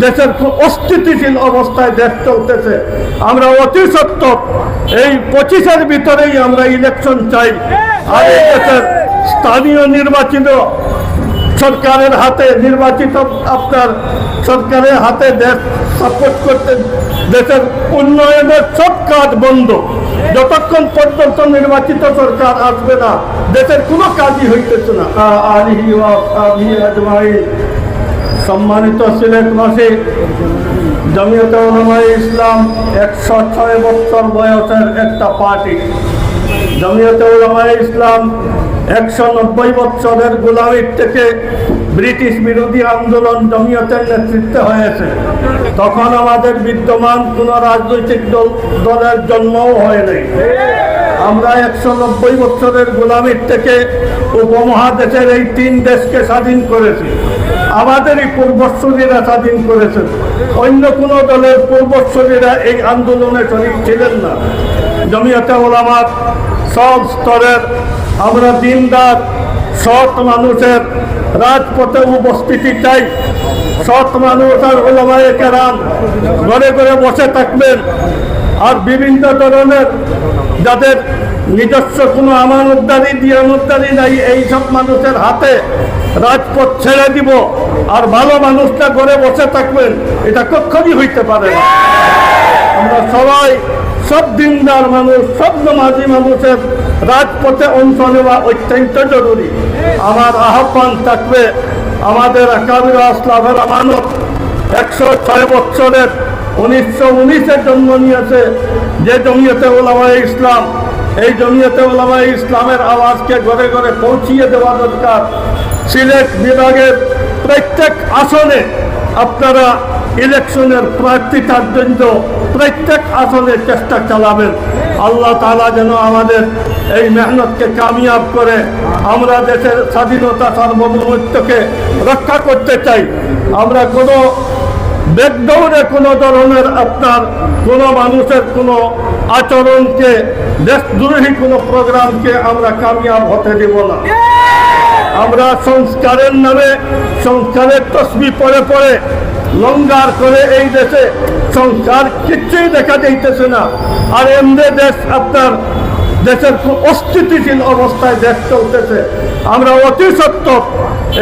দেশের খুব অস্থিতিশীল অবস্থায় দেশ চলতেছে। আমরা অতি সত্য এই পঁচিশের ভিতরেই আমরা ইলেকশন চাই। আর এই দেশের স্থানীয় নির্বাচিত সরকারের হাতে নির্বাচিত আপনার সরকারের হাতে দেশ সাপোর্ট করতে দেশের উন্নয়নের সব কাজ বন্ধ। যতক্ষণ পর্যন্ত নির্বাচিত সরকার আসবে না, দেশের কোনো কাজই হইতেছে না। আ- আলিহি আজমাইন। সম্মানিত সিলেটবাসী জমিয়তে উলামায়ে ইসলাম একশো ছয় বছর বয়সের একটা পার্টি। জমিয়তে উলামায়ে ইসলাম একশো নব্বই বছরের গোলামির থেকে ব্রিটিশ বিরোধী আন্দোলন জমিয়তের নেতৃত্বে হয়েছে। তখন আমাদের বিদ্যমান কোনো রাজনৈতিক দল দলের জন্মও হয় নাই। আমরা একশো নব্বই বছরের গোলামির থেকে উপমহাদেশের এই তিন দেশকে স্বাধীন করেছি। আমাদেরই পূর্বসূরীরা স্বাধীন করেছেন অন্য কোনো দলের পূর্বসূরীরা এই আন্দোলনে শরীর ছিলেন না। জমিয়তে ওলামার সব স্তরের, আমরা দিনদার, সৎ মানুষের রাজপথে উপস্থিতি চাই। সৎ মানুষ আর ওলামায়ে কেরাম ঘরে ঘরে বসে থাকবেন। আর বিভিন্ন ধরনের যাদের নিজস্ব কোনো আমানতদারি দিয়ানতদারি নাই। এই সব মানুষের হাতে রাজপথ ছেড়ে দিব। আর ভালো মানুষটা ঘরে বসে থাকবেন, এটা কখনই হইতে পারে আমরা সবাই সব দিনদার মানুষ, সব নমাজি মানুষের রাজপথে অংশ নেওয়া অত্যন্ত জরুরি। আমার আহ্বান থাকবে, আমাদের আকাবির আসলামের আমানত একশো ছয় বছরের উনিশশো উনিশে জন্ম নিয়েছে। যে জমিয়তে ওলামায় ইসলাম এই জমিয়তে ওলামায় ইসলামের আওয়াজকে ঘরে ঘরে পৌঁছিয়ে দেওয়া দরকার। সিলেট বিভাগের প্রত্যেক আসনে আপনারা ইলেকশনের প্রার্থিতার জন্য প্রত্যেক আসনে চেষ্টা চালাবেন। আল্লাহ তালা যেন আমাদের এই মেহনতকে কামিয়াব করে আমরা দেশের স্বাধীনতা সার্বভৌমত্বকে রক্ষা করতে চাই। আমরা কোনো ব্যাকডাউনে কোনো ধরনের আপনার কোনো মানুষের কোনো আচরণকে দেশদ্রোহী কোনো প্রোগ্রামকে আমরা কামিয়াব হতে দেব না। আমরা সংস্কারের নামে, সংস্কারের তসবি পরে পরে লঙ্গার করে এই দেশে সংস্কার কিচ্ছুই দেখা যাইতেছে না। আর এমনি দেশ আপনার দেশের অস্থিতিশীল অবস্থায় দেশ চলতেছে। আমরা অতি সত্য,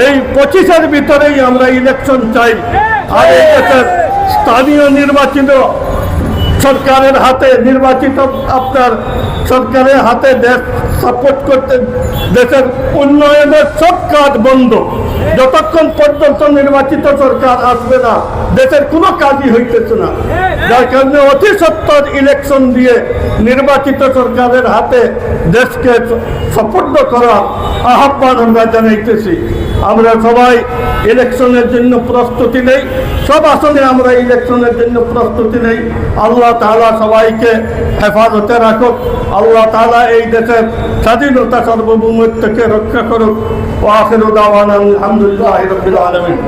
এই পঁচিশের ভিতরেই আমরা ইলেকশন চাই। আর এই দেশের স্থানীয় নির্বাচিত সরকারের হাতে নির্বাচিত আপনার সরকারের হাতে দেশ সাপোর্ট করতে দেশের উন্নয়নের সব কাজ বন্ধ। যতক্ষণ পর্যন্ত নির্বাচিত সরকার আসবে না, দেশের কোনো কাজই হইতেছে না। যার কারণে অতি সত্তর ইলেকশন দিয়ে নির্বাচিত সরকারের হাতে দেশকে সপর্দ করার আহ্বান আমরা জানাইতেছি। আমরা সবাই ইলেকশনের জন্য প্রস্তুতি নেই। সব আসনে আমরা ইলেকশনের জন্য প্রস্তুতি নেই। আল্লাহ তালা সবাইকে হেফাজতে রাখুক। আল্লাহ তালা এই দেশের স্বাধীনতা সর্বভৌমত্বকে রক্ষা করুক। ও আখির দাওয়ানা আলহামদুলিল্লাহ আলমিন।